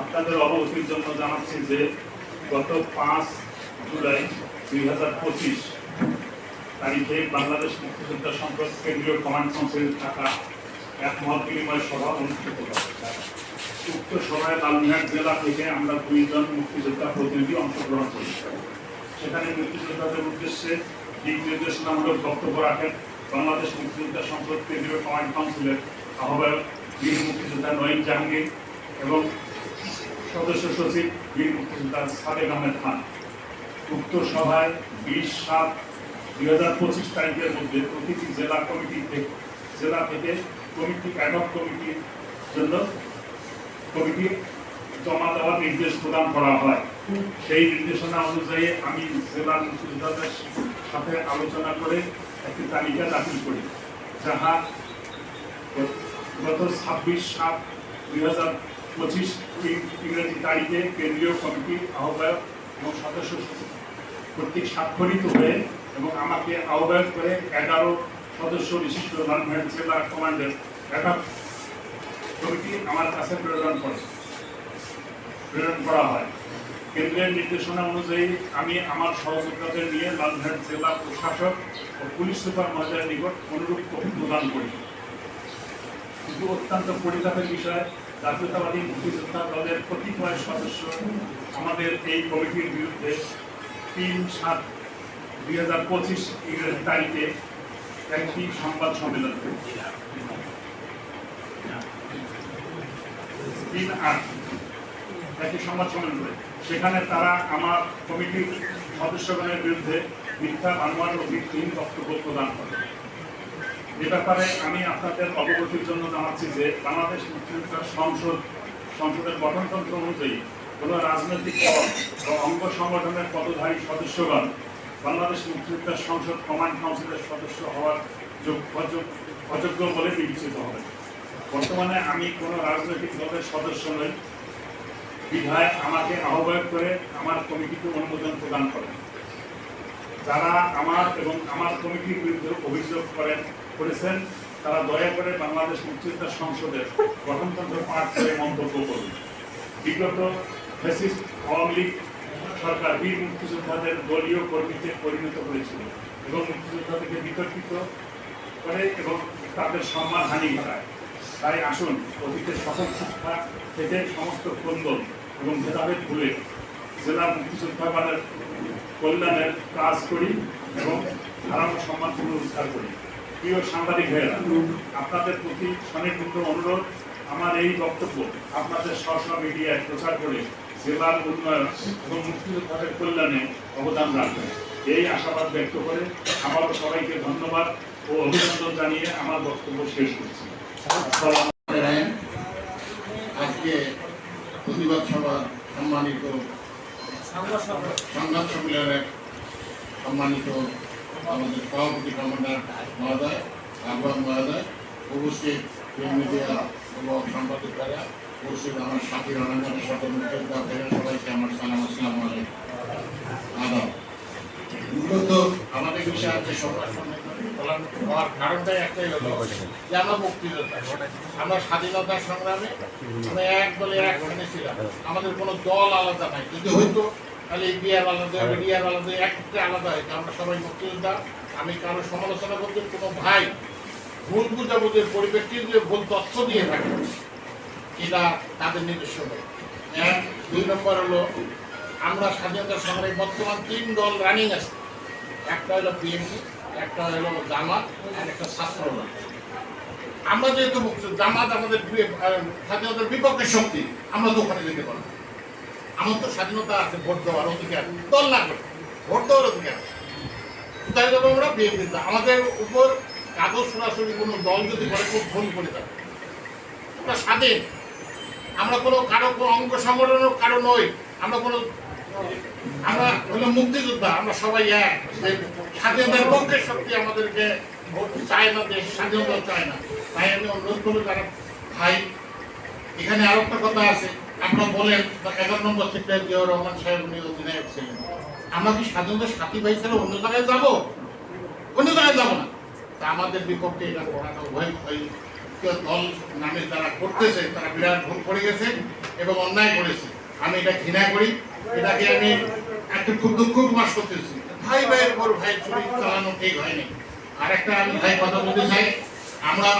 আপনাদের অবগতির জন্য জানাচ্ছি যে গত পাঁচ জুলাই দুই হাজার পঁচিশ তারিখে বাংলাদেশ মুক্তিযোদ্ধা সংসদ কেন্দ্রীয় কমান্ড কাউন্সিল থাকা এক মত বিনিময় সভা অনুষ্ঠিত হয়। উক্ত সভায় লালমিহাট জেলা থেকে আমরা দুইজন মুক্তিযোদ্ধা প্রতিনিধি অংশগ্রহণ করি। সেখানে মুক্তিযোদ্ধাদের উদ্দেশ্যে দিক নির্দেশনামূলক বক্তব্য রাখেন বাংলাদেশ মুক্তিযোদ্ধা সংসদ কেন্দ্রীয় কমান্ড কাউন্সিলের আহ্বায়ক বীর মুক্তিযোদ্ধা নয়ন জাহাঙ্গীর এবং সদস্য সচিব বীর মুক্তিযোদ্ধা সাদেক আহমেদ খান। উক্ত সভায় বিশ সাত দুই হাজার পঁচিশ তারিখের মধ্যে প্রতিটি জেলা কমিটি থেকে জেলা থেকে কমিটি অ্যাডক কমিটির জন্য কমিটি জমা দেওয়ার নির্দেশ প্রদান করা হয়। সেই নির্দেশনা অনুযায়ী আমি জেলা মুক্তিযোদ্ধাদের সাথে আলোচনা করে একটি তালিকা দাখিল করি, যাহা গত ছাব্বিশ সাত দুই হাজার পঁচিশ ইংরেজি তারিখে কেন্দ্রীয় কমিটির আহ্বায়ক এবং সদস্য কর্তৃক স্বাক্ষরিত হয়ে এবং আমাকে আহ্বায়ক করে এগারো সদস্য বিশিষ্ট লালমোহন জেলা কমান্ডের একটা কমিটি আমার কাছে প্রেরণ করে, প্রেরণ করা হয়। কেন্দ্রের নির্দেশনা অনুযায়ী আমি আমার সহযোগিতাদের নিয়ে লালমোহন জেলা প্রশাসক ও পুলিশ সুপার মহোদয়ের নিকট অনুরূপ প্রদান করি। কিন্তু অত্যন্ত পরিতাপের বিষয়। জাতীয়তাবাদী মুক্তিযোদ্ধা দলের কতিপয় সদস্য আমাদের এই কমিটির বিরুদ্ধে তিন সাত দুই হাজার পঁচিশ ইংরেজি তারিখে একটি সংবাদ সম্মেলন তিন আট একটি সংবাদ সম্মেলন করে সেখানে তারা আমার কমিটির সদস্যগণের বিরুদ্ধে মিথ্যা আনোয়ার ও ভিত্তিহীন বক্তব্য প্রদান করে। এ ব্যাপারে আমি আপনাদের অবগতির জন্য জানাচ্ছি যে বাংলাদেশ মুক্তিযোদ্ধা সংসদ, সংসদের গঠনতন্ত্র অনুযায়ী কোন রাজনৈতিক দল ও অঙ্গ সংগঠনের পদধারী সদস্যগণ বাংলাদেশ মুক্তিযোদ্ধা সংসদ কমান্ড কাউন্সিলের সদস্য হওয়ার অযোগ্য বলে বিবেচিত হবে। বর্তমানে আমি কোনো রাজনৈতিক দলের সদস্য নই। বিধায় আমাকে আহ্বায়ক করে আমার কমিটিকে অনুমোদন প্রদান করেন। যারা আমার এবং আমার কমিটির বিরুদ্ধে অভিযোগ করেন করেছেন, তারা দয়া করে বাংলাদেশ মুক্তিযোদ্ধা সংসদের গঠনতন্ত্র পাঠ করে মন্তব্য করুন। বিগত ফ্যাসিস্ট আওয়ামী লীগ সরকার বীর মুক্তিযোদ্ধাদের দলীয় কর্মীতে পরিণত করেছিল এবং মুক্তিযোদ্ধাদেরকে বিতর্কিত করে এবং তাদের সম্মান হানি ঘটায় তাই আসুন, অতীতের সকল শিক্ষা থেকে সমস্ত কন্দল এবং ভেদাভেদ ভুলে জেলা মুক্তিযোদ্ধাগণের কল্যাণের কাজ করি এবং ধারণ সম্মান পুনরুদ্ধার করি। প্রিয় সাংবাদিক ভাইয়েরা, আপনাদের প্রতি স্বনির্মিত অনুরোধ, আমার এই বক্তব্য আপনাদের স্ব মিডিয়ায় প্রচার করে জেলার উন্নয়ন এবং মুক্তিযোদ্ধাদের কল্যাণে অবদান রাখবেন। এই আশাবাদ ব্যক্ত করে আবারও সবাইকে ধন্যবাদ ও অভিনন্দন জানিয়ে আমার বক্তব্য শেষ করছি। আজকে প্রতিবাদ সভা সম্মানিত সংবাদ সম্মেলনের সম্মানিত আমাদের সভাপতি কমান্ডার মহোদয় আহ্বান মহোদয়, উপস্থিত মিডিয়া এবং সাংবাদিকরা উপস্থিত আমার সাথী সকল মুখ্যতা ফেরেন সবাইকে আমার সালাম, আসসালাম আদাব। মূলত আমাদের বিষয়ে সম্মেলন হওয়ার কারণটাই একটাই হলো যে আমরা মুক্তিযোদ্ধা। আমরা স্বাধীনতা সংগ্রামে আমরা এক দলে একখানে ছিলাম। আমাদের কোনো দল আলাদা নাই। যদি হয়তো তাহলে বিয়ার আলাদা বিডিআর আলাদা একটা আলাদা হয়তো আমরা সবাই মুক্তিযোদ্ধা আমি কারও সমালোচনা করতে, কোনো ভাই ভুল বুঝাবুঝির পরিপ্রেক্ষিতে ভুল তথ্য দিয়ে থাকে, এটা তাদের নিজস্ব। এক দুই নম্বর হলো, আমরা স্বাধীনতা সংগ্রামে বর্তমান তিন দল রানিং আছে একটা হলো বিএনপি, একটা হলো জামাত, আর একটা ছাত্র। আমরা যেহেতু জামাত আমাদের স্বাধীনতার বিপক্ষে শক্তি, আমরা তো ওখানে যেতে পারব। আমার তো স্বাধীনতা আছে, ভোট দেওয়ার অধিকার। দল না করে, ভোট দেওয়ার অধিকার। তাই জন্য আমরা বিএনপি আমাদের উপর কাগজ সরাসরি কোনো দল যদি করে, খুব ভুল করে থাকে আমরা স্বাধীন। আমরা কোনো কারও অঙ্গ সংগঠনের কারও নই। আমরা কোনো, আমরা হলো মুক্তিযোদ্ধা, আমরা সবাই এক। স্বাধীনতার পক্ষের শক্তি আমাদেরকে ভোট চায় না, দেশ স্বাধীনতা চায় না। তাই আমি অনুরোধ করব যারা ভাই, এখানে আরও একটা কথা আছে। আপনারা বলেন এগারো নম্বর সিটে জিয়াউর রহমান সাহেব উনি অধিনায়ক ছিলেন। আমরা কি স্বাধীনতার সাথী ভাই ছেলে অন্য জায়গায় যাব? অন্য জায়গায় যাব না। তা আমাদের বিপক্ষে এটা করাটা উভয় ভয় মুক্তির দল নামে তারা করতেছে, তারা বিরাট ভুল করে গেছে এবং অন্যায় করেছে। আমি এটা ঘৃণা করি। এটাকে আমি একটা খুব দুঃখ প্রকাশ করতেছি। ভাই ভাইয়ের উপর ভাই চুরি চালানো ঠিক হয়নি। আর একটা আমি ভাই কথা বলতে চাই। আমরা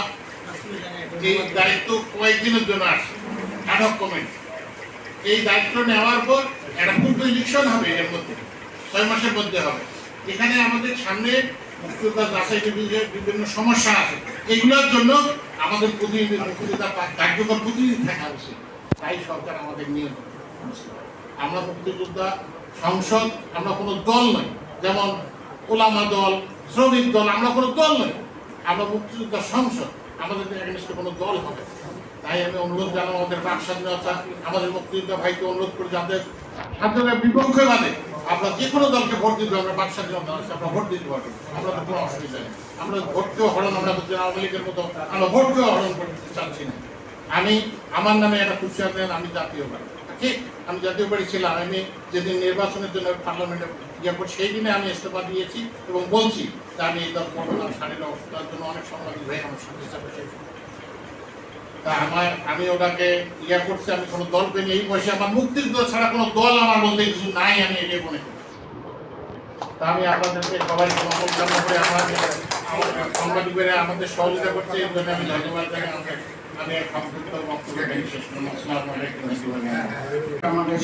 এই দায়িত্ব কয়েকদিনের জন্য আসছি। অ্যাডক কমিটি এই দায়িত্ব নেওয়ার পর একটা পূর্ব ইলেকশন হবে এর মধ্যে। ছয় মাসের মধ্যে হবে। এখানে আমাদের সামনে মুক্তিযোদ্ধা যাচাই বিভিন্ন সমস্যা আছে। এগুলোর জন্য আমাদের প্রতিনিধি মুক্তিযোদ্ধা কার্যকর প্রতিনিধি থাকা উচিত। তাই সরকার আমাদের করছে। আমরা মুক্তিযোদ্ধা সংসদ, আমরা কোনো দল নই। যেমন ওলামা দল, শ্রমিক দল, আমরা কোনো দল নই। আমরা মুক্তিযোদ্ধা সংসদ, আমাদের কোনো দল হবে। তাই আমি অনুরোধ জানাব আমাদের বাক স্বাধীনতা আমাদের মুক্তিযোদ্ধা ভাইকে অনুরোধ করে যাদের স্বাধীনতার বিপক্ষে বাদে আমরা যে কোনো দলকে ভোট দিতে আমরা বাক স্বাধীনতা আছে আমরা ভোট দিতে পারব। আমরা তো কোনো অসুবিধা নেই। আমরা ভোটকেও হরণ আমরা আওয়ামী লীগের মতো, আমরা ভোটকেও হরণ করতে চাচ্ছি না। আমি, আমার নামে একটা খুশিয়ার দেন আমি জাতীয় পার্টি। ঠিক আমি জাতীয় পার্টি ছিলাম, আমি যেদিন নির্বাচনের জন্য পার্লামেন্টে ইয়ে করি, সেই দিনে আমি ইস্তফা দিয়েছি এবং বলছি যে আমি এই দল করব শারীরিক অবস্থার জন্য অনেক সাংবাদিক ভাই আমার সাথে তা আমার, আমি ওটাকে ইয়ে করছি, আমি কোনো দল পেনি এই বয়সে আমার মুক্তির দল ছাড়া কোনো দল আমার বলতে কিছু নাই, আমি এটাই মনে করি। তা আমি আপনাদেরকে সবাই সমর্থন করে আমাদের সাংবাদিকেরা আমাদের সহযোগিতা করছে, এই জন্য আমি ধন্যবাদ জানাই। আমাদের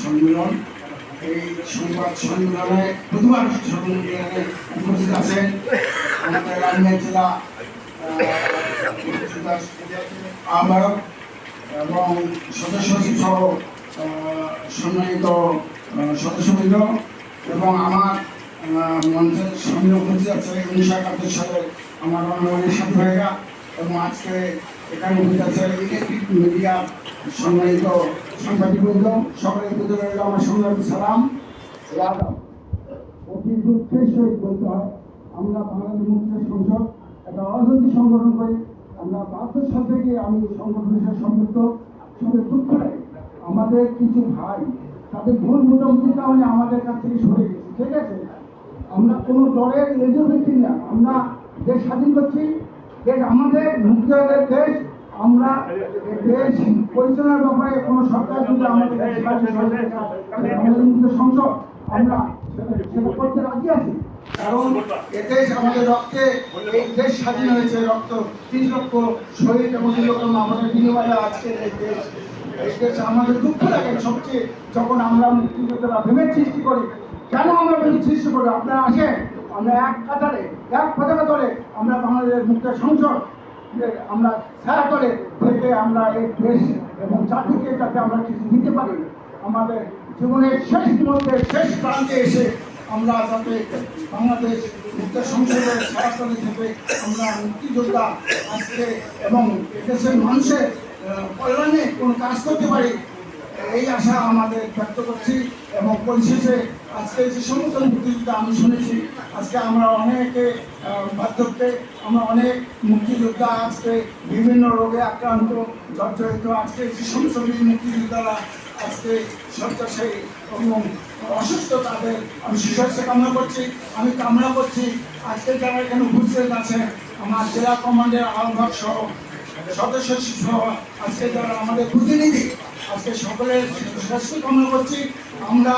সম্মেলন, এই সংবাদ সম্মেলনে প্রতিবার উপস্থিত আছেন। আমাদের জেলা আহ, আহ্বায়ক এবং সদস্য সহ সম্মানিত সদস্যবৃন্দ এবং আমার মঞ্চের সামনে উপস্থিত আছে উনিশশো একাত্তর সালে আমার রণমণির সাথী ভাইরা এবং আজকে এখানে উপস্থিত আছে ইলেকট্রিক মিডিয়া সম্মানিত সাংবাদিকবৃন্দ। সকলের প্রতি রইল আমার সংগ্রামী সালাম অতি দুঃখের সহিত বলতে হয় আমরা বাংলাদেশ মুক্ত সংসদ একটা রাজনৈতিক সংগঠন করি। আমরা বাহাত্তর সাল থেকে আমি সংগঠনের সাথে সম্পৃক্ত সঙ্গে দুঃখ আমাদের কিছু ভাই, তাদের ভুল মোটামুটি কারণে আমাদের কাছ থেকে সরে গেছে, ঠিক আছে? আমরা কোনো দলের লেজুরিটি না, আমরা দেশ স্বাধীন করছি, দেশ আমাদের মুক্তিযোদ্ধাদের দেশ, আমরা দেশ পরিচালনার ব্যাপারে কোনো সরকার যদি আমাদের সংসদ, আমরা সেটা করতে রাজি আছি। কারণ এ দেশ আমাদের রক্তে, এই দেশ স্বাধীন হয়েছে, রক্ত তিরিশ লক্ষ শহীদ এবং দুই লক্ষ আমাদের বিনিময়ে আজকে এই দেশ। এই দেশ আমাদের দুঃখ লাগে সবচেয়ে যখন আমরা মুক্তিযোদ্ধারা ভেবে সৃষ্টি করি, কেন আমরা ভেবে সৃষ্টি করি? আপনারা আসেন, আমরা এক কাতারে, এক পতাকা তলে আমরা বাংলাদেশের মুক্ত সংসদ আমরা ছায়া তলে থেকে আমরা এই দেশ এবং জাতিকে যাতে আমরা কিছু দিতে পারি। আমাদের জীবনের শেষ মুহূর্তে শেষ প্রান্তে এসে আমরা যাতে বাংলাদেশ মুক্ত ছায়াতলে থেকে আমরা মুক্তিযোদ্ধা আজকে এবং দেশের মানুষের কল্যাণে কোনো কাজ করতে পারি, এই আশা আমাদের ব্যক্ত করছি এবং পরিশেষে আজকে যে সমস্ত মুক্তিযোদ্ধা আমি শুনেছি, আজকে আমরা অনেকে বার্ধক্যে, আমরা অনেক মুক্তিযোদ্ধা আজকে বিভিন্ন রোগে আক্রান্ত জর্জরিত আজকে যে সমস্ত মুক্তিযোদ্ধারা আজকে শয্যাশায়ী এবং অসুস্থ তাদের আমি সুস্বাস্থ্য কামনা করছি, আমি কামনা করছি আজকে যারা এখানে উপস্থিত আছে আমার জেলা কমান্ডের আহ্বায়ক সহ, সদস্য সহ, আজকে যারা আমাদের প্রতিনিধি, আজকে সকলের সুস্বাস্থ্য কামনা করছি। আমরা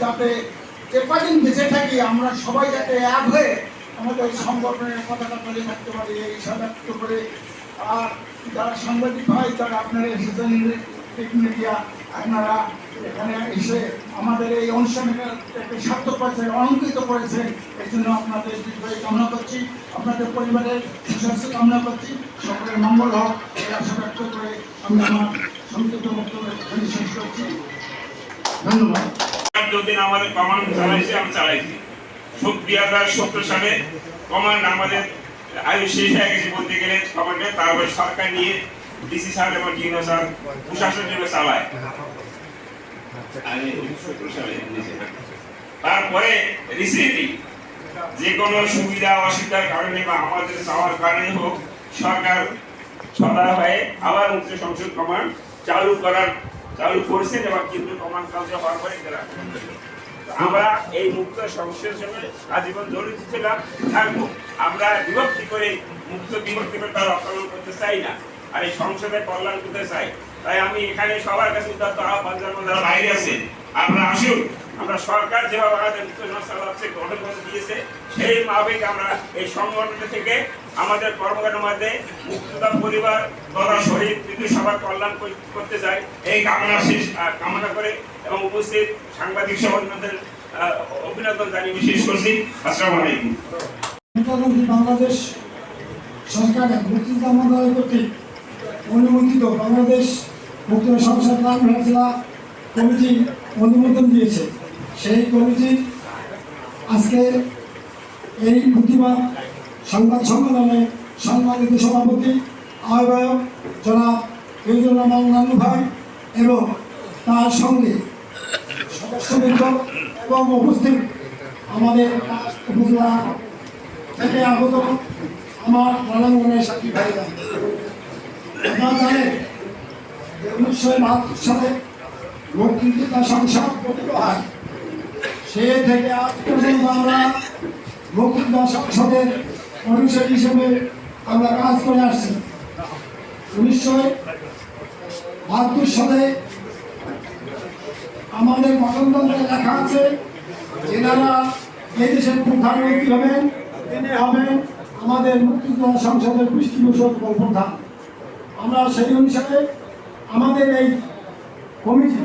যাতে যে কদিন বেঁচে থাকি, আমরা সবাই যাতে এক হয়ে আমাদের সংগঠনের পতাকা তলে থাকতে পারি, এই সদাক্ত করে। আর যারা সাংবাদিক ভাই তারা আপনারা এসেছেন মিডিয়া, আপনারা এখানে এসে আমাদের এই অনুষ্ঠানকে সার্থক অলঙ্কৃত করেছে। এই জন্য আপনাদের কামনা করছি, আপনাদের পরিবারের সুস্বাস্থ্য কামনা করছি। সকলের মঙ্গল হোক, এই আশা ব্যক্ত করে আমি আমার সংক্ষিপ্ত বক্তব্য শেষ করছি। ধন্যবাদ। আমাদের কমান্ড চালাইছে, আমি চালাইছি। দুই হাজার সত্তর সালে কমান্ড আমাদের আয়ু শেষ হয়ে গেছে বলতে গেলে কমান্ডে। তারপরে সরকার নিয়ে ডিসি স্যার এবং প্রশাসন চালায়। তারপরে রিসেন্টলি যে কোনো সুবিধা অসুবিধার কারণে বা আমাদের চাওয়ার কারণে হোক, সরকার সদা হয়ে আবার মুক্ত সংসদ কমান্ড চালু করার, চালু করছেন এবং কিন্তু কমান্ড কালচার হওয়ার পরে আমরা এই মুক্ত সংসদের সঙ্গে আজীবন জড়িত ছিলাম, থাকব। আমরা বিভক্তি করে মুক্ত বিভক্তিকতা রক্ষণ করতে চাই না, আর এই সংসদে কল্যাণ করতে চাই। তাই আমি এখানে সবার কাছে উদাত্ত আহ্বান জানাব, যারা বাইরে আছেন আপনারা আসুন। আমরা সরকার যেভাবে আমাদের সংস্থা গঠন করে দিয়েছে, সেই মাফিক আমরা এই সংগঠন থেকে আমাদের কর্মকাণ্ডের মধ্যে মুক্তদা পরিবার তথা শহীদ সবার কল্যাণ করতে চাই। এই কামনা শেষ কামনা করে এবং উপস্থিত সাংবাদিক সমাজের অভিনন্দন জানিয়ে বিশেষ করছি। আসসালামু আলাইকুম। বাংলাদেশ সরকারের মুক্তিযোদ্ধা মন্ত্রণালয় কর্তৃক অনুমোদিত বাংলাদেশ মুক্ত সংসদ প্রাণ জেলা কমিটি অনুমোদন দিয়েছে। সেই কমিটি আজকে এই প্রতিবাদ সংবাদ সম্মেলনে সম্মানিত সভাপতি, আহ্বায়ক জনাব ফৈজুর রহমান নানু ভাই এবং তার সঙ্গে সদস্যবৃন্দ এবং উপস্থিত আমাদের উপজেলা থেকে আগত আমার রণাঙ্গনের সাথী ভাইরা। উনিশশো বাহাত্তর সালে সংসদ সে থেকে আজ আমরা সংসদের হিসেবে আমরা কাজ করে আসছি উনিশশো বাহাত্তর সালে আমাদের গঠনতন্ত্রে লেখা আছে যেনারা এই দেশের প্রধানমন্ত্রী হবেন তিনি হবেন আমাদের মুক্তিযোদ্ধা সংসদের পৃষ্ঠপোষক প্রধান। আমরা সেই অনুসারে আমাদের এই কমিটি,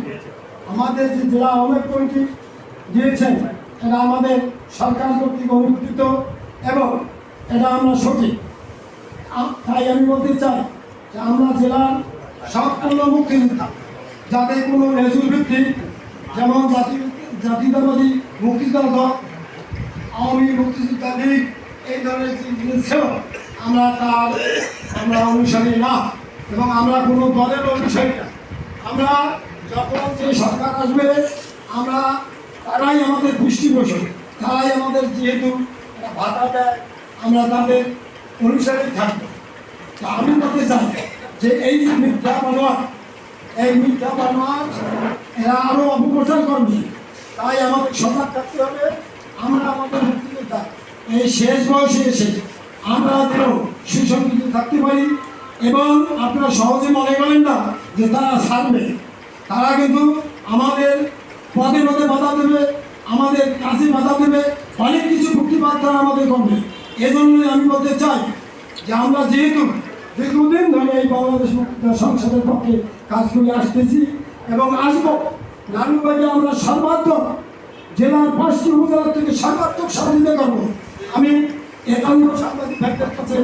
আমাদের যে জেলা আহ্বায়ক কমিটি দিয়েছেন, এটা আমাদের সরকার কর্তৃক অনুমোদিত এবং এটা আমরা সঠিক। তাই আমি বলতে চাই যে আমরা জেলার সম্পূর্ণ মুক্তিযোদ্ধা যাদের কোনো রেজুর ভিত্তিক যেমন জাতি জাতীয়তাবাদী মুক্তিযোদ্ধা দল আওয়ামী মুক্তিযোদ্ধা লীগ, এই ধরনের জিনিস আমরা তার আমরা অনুসারী না। এবং আমরা কোনো দলের অনুসারী না। আমরা যখন যে সরকার আসবে, আমরা তারাই আমাদের পুষ্টিপোষক তারাই আমাদের যেহেতু ভাতা দেয়, আমরা তাদের অনুসারেই থাকব। তা আমি বলতে চাই যে এই মিথ্যা বানোয়ার, এই মিথ্যা বানোয়ার, এরা আরও অপপ্রচার করবে। তাই আমাদের সজাগ থাকতে হবে, আমরা আমাদের মুক্তিযোদ্ধা। এই শেষ বয়সে এসে আমরা যেন সুসংগঠিত থাকতে পারি এবং আপনারা সহজে মনে করেন না যে তারা ছাড়বে। তারা কিন্তু আমাদের পদে পদে বাধা দেবে, আমাদের কাজে বাধা দেবে, অনেক কিছু মুক্তিবাদ তারা আমাদের করবে। এজন্যই আমি বলতে চাই যে আমরা যেহেতু দীর্ঘদিন ধরে এই বাংলাদেশ সংসদের পক্ষে কাজ করে আসতেছি এবং আসব, নারায়ণগঞ্জে আমরা সর্বাত্মক জেলার পাঁচটি উপজেলার থেকে সর্বাত্মক সহযোগিতা করব। আমি একান্ত সাংবাদিক কাছে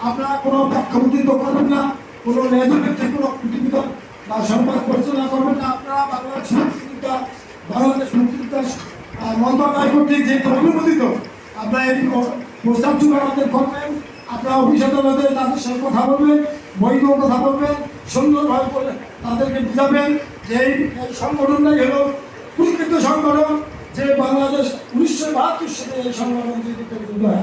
আপনারা কোনো পক্ষপাতিত্ব করবেন না কোনো নেতৃত্বের কোনো প্রতিবেদন বা সংবাদ পরিচালনা করবেন না আপনারা বাংলাদেশ মুক্তিযোদ্ধা বাংলাদেশ আহ, মন্ত্রণালয় কর্তৃক যেহেতু অনুমোদিত আপনারা এই প্রস্তাবটুকু আমাদের করবেন আপনারা অফিস তাদের সাথে কথা বলবেন কথা বলবেন সুন্দরভাবে বলে তাদেরকে বুঝাবেন যে এই সংগঠনটাই হলো প্রকৃত সংগঠন যে বাংলাদেশ উনিশশো বাহাত্তর সালে এই সংগঠন তৈরি করে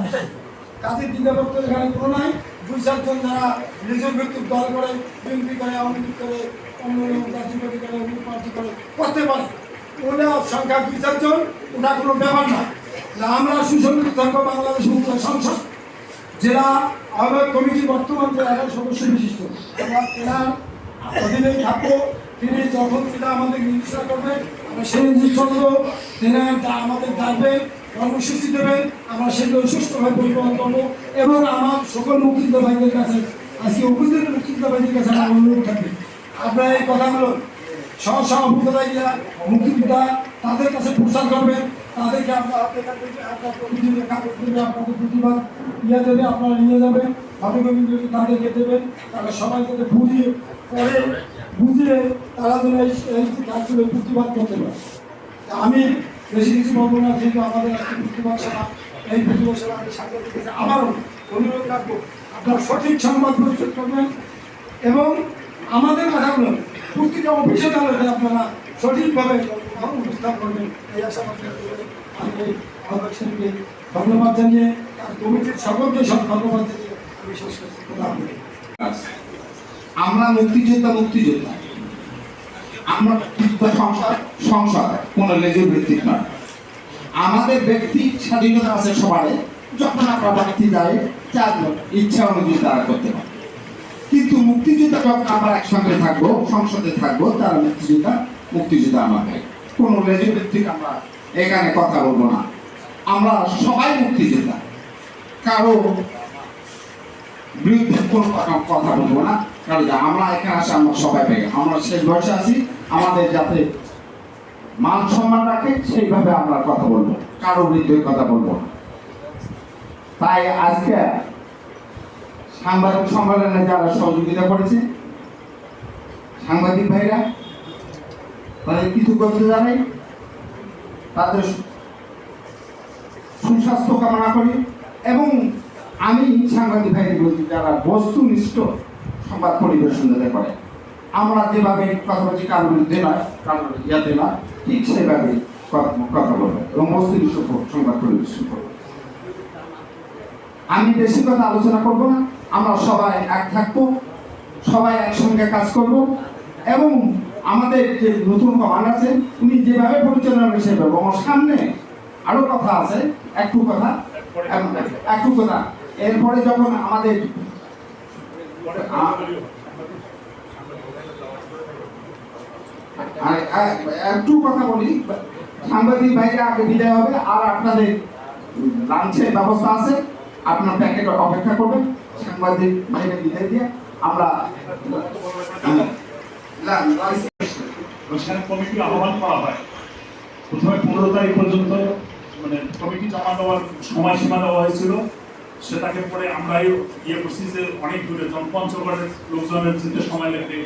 কাজের দ্বিধাবক্ত এখানে কোনো নাই। দুই চারজন যারা নিজের ভিত্তিক দল করে, বিএনপি করে, আওয়ামী লীগ করে, অন্য জাতীয় পার্টি করে, অন্য পার্টি করে, করতে পারে। ওটা সংখ্যা দুই চারজন ওটা কোনো ব্যাপার না। আমরা সুসংগঠিত থাকব বাংলাদেশ মুক্ত সংসদ। জেলা আহ্বায়ক কমিটি বর্তমান যে এগারো সদস্য বিশিষ্ট, আমরা এনার অধীনেই থাকব। তিনি যখন যেটা আমাদের নির্দেশনা করবেন, আমরা সেই অনুযায়ী চলবো তিনি আমাদের ডাকবেন কর্মসূচি দেবেন আমরা সেগুলো সুষ্ঠুভাবে পরিচালনা করব এবং আমার সকল মুক্তিযোদ্ধা ভাইদের কাছে, আজকে উপস্থিত মুক্তিযোদ্ধা ভাইদের কাছে আমার অনুরোধ থাকবে। আপনারা এই কথাগুলো সহ উপজেলায় গিয়া মুক্তিযোদ্ধা, তাদের কাছে প্রচার করবেন। তাদেরকে আপনার প্রতিবাদ ইয়ে দেবে, আপনারা নিয়ে যাবেন। ভাবে যদি তাদেরকে দেবেন তারা সবাই যাতে বুঝিয়ে পরে বুঝিয়ে তারা যেন এই কাজগুলো প্রতিবাদ করতে পারে। আমি বেশি কিছু বলব না, যেহেতু আমাদের আজকে প্রতিবাদ সভা এই প্রতিবাদ সভা আমি সাংবাদিক কাছে আবারও অনুরোধ রাখব আপনার সঠিক সংবাদ পরিচয় করবেন এবং আমাদের কথাগুলো প্রতিটা অফিসে তাহলে আপনারা সঠিকভাবে উপস্থাপন করবেন, এই করে আমি আহ্বায়ক সাহেবকে ধন্যবাদ জানিয়ে তার কমিটির সকলকে সব ধন্যবাদ জানিয়ে আমি আমরা মুক্তিযোদ্ধা মুক্তিযোদ্ধা। আমরা সংসার সংসদ কোন লেজুর ভিত্তিক নয়। আমাদের ব্যক্তি স্বাধীনতা আছে সবারই। যখন আমরা বাড়িতে যাই চারজন ইচ্ছা অনুযায়ী তারা করতে পারে। কিন্তু মুক্তিযোদ্ধা যখন আমরা একসঙ্গে থাকব, সংসদে থাকব, তারা মুক্তিযোদ্ধা মুক্তিযোদ্ধা ভাই কোনো লেজুরের থেকে আমরা এখানে কথা বলব না। আমরা সবাই মুক্তিযোদ্ধা। কারও বিরুদ্ধে কোনো কথা- বলব না। কারণ আমরা এখানে আসে, আমরা সবাই পাই আমরা শেষ বয়সে আছি। আমাদের যাতে মান সম্মান রাখে, সেইভাবে আমরা কথা বলব। কারও বিরুদ্ধে কথা বলব তাই আজকে সাংবাদিক সম্মেলনে যারা সহযোগিতা করেছে, সাংবাদিক ভাইরা, তাদের কিছু করতে জানাই। তাদের সুস্বাস্থ্য কামনা করি এবং আমি সাংবাদিক ভাইদের বলছি যারা বস্তুনিষ্ঠ সংবাদ পরিবেশন যাতে করে আমরা যেভাবে কথা বলছি কারোর বিরুদ্ধে নয় কারোর ইয়াতে ঠিক সেভাবে কথা বলব এবং সংবাদ পরিবেশন আমি বেশি কথা আলোচনা করব না, আমরা সবাই এক থাকব, সবাই একসঙ্গে কাজ করব, এবং আমাদের যে নতুন কমান্ড আছে, উনি যেভাবে পরিচালনা করবে সেভাবে আমার সামনে আরও কথা আছে, একটু কথা একটু কথা। এরপরে যখন আমাদের আর একটু কথা বলি, সাংবাদিক ভাইরা আগে বিদায় হবে, আর আপনাদের লাঞ্চের ব্যবস্থা আছে। আপনার প্যাকেট অপেক্ষা করবেন। সাংবাদিক ভাইরা বিদায় দিয়ে আমরা কমিটি আহ্বান করা হয়। প্রথমে পনেরো তারিখ পর্যন্ত মানে কমিটি জমা দেওয়ার সময়সীমা দেওয়া হয়েছিল। সেটাকে পরে আমরা ইয়ে করছি যে অনেক দূরে পঞ্চগড়ের লোকজনের যেতে সময় লাগবে,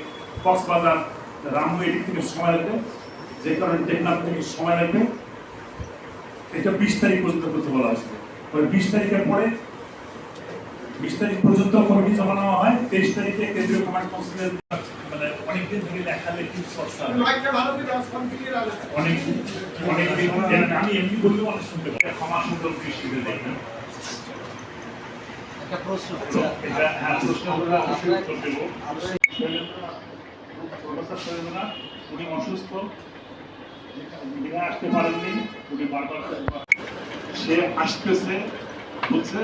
কক্সবাজার এদিক থেকে সময় লাগবে যে কারণে টেকনাফ থেকে সময় লাগবে। এটা বিশ তারিখ পর্যন্ত করতে বলা হয়েছিল পরে বিশ তারিখের পরে বিশ তারিখ পর্যন্ত কমিটি জমা নেওয়া হয় তেইশ তারিখে কেন্দ্রীয় কমান্ড কাউন্সিলের মানে অনেকদিন থেকে লেখালেখি চর্চা হয়। অনেক অনেক আমি এমনি বললেও অনেক শুনতে পাই। ক্ষমা সুন্দর দৃষ্টিতে দেখবেন। এটা হ্যাঁ প্রশ্ন করলে অবশ্যই দেবো। প্রফেসর শৈলেন্দ্রনাথ, উনি অসুস্থ। উনি আসতে পারেননি। উনি বারবার সে আসতেছে বলছে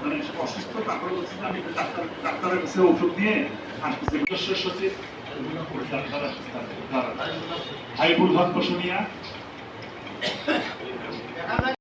মানে অসুস্থ তারপরে বলছে আমি ডাক্তার ডাক্তারের কাছে ওষুধ নিয়ে আসতেছি। নিজস্ব সচিব হাইবুল হক বসুনিয়া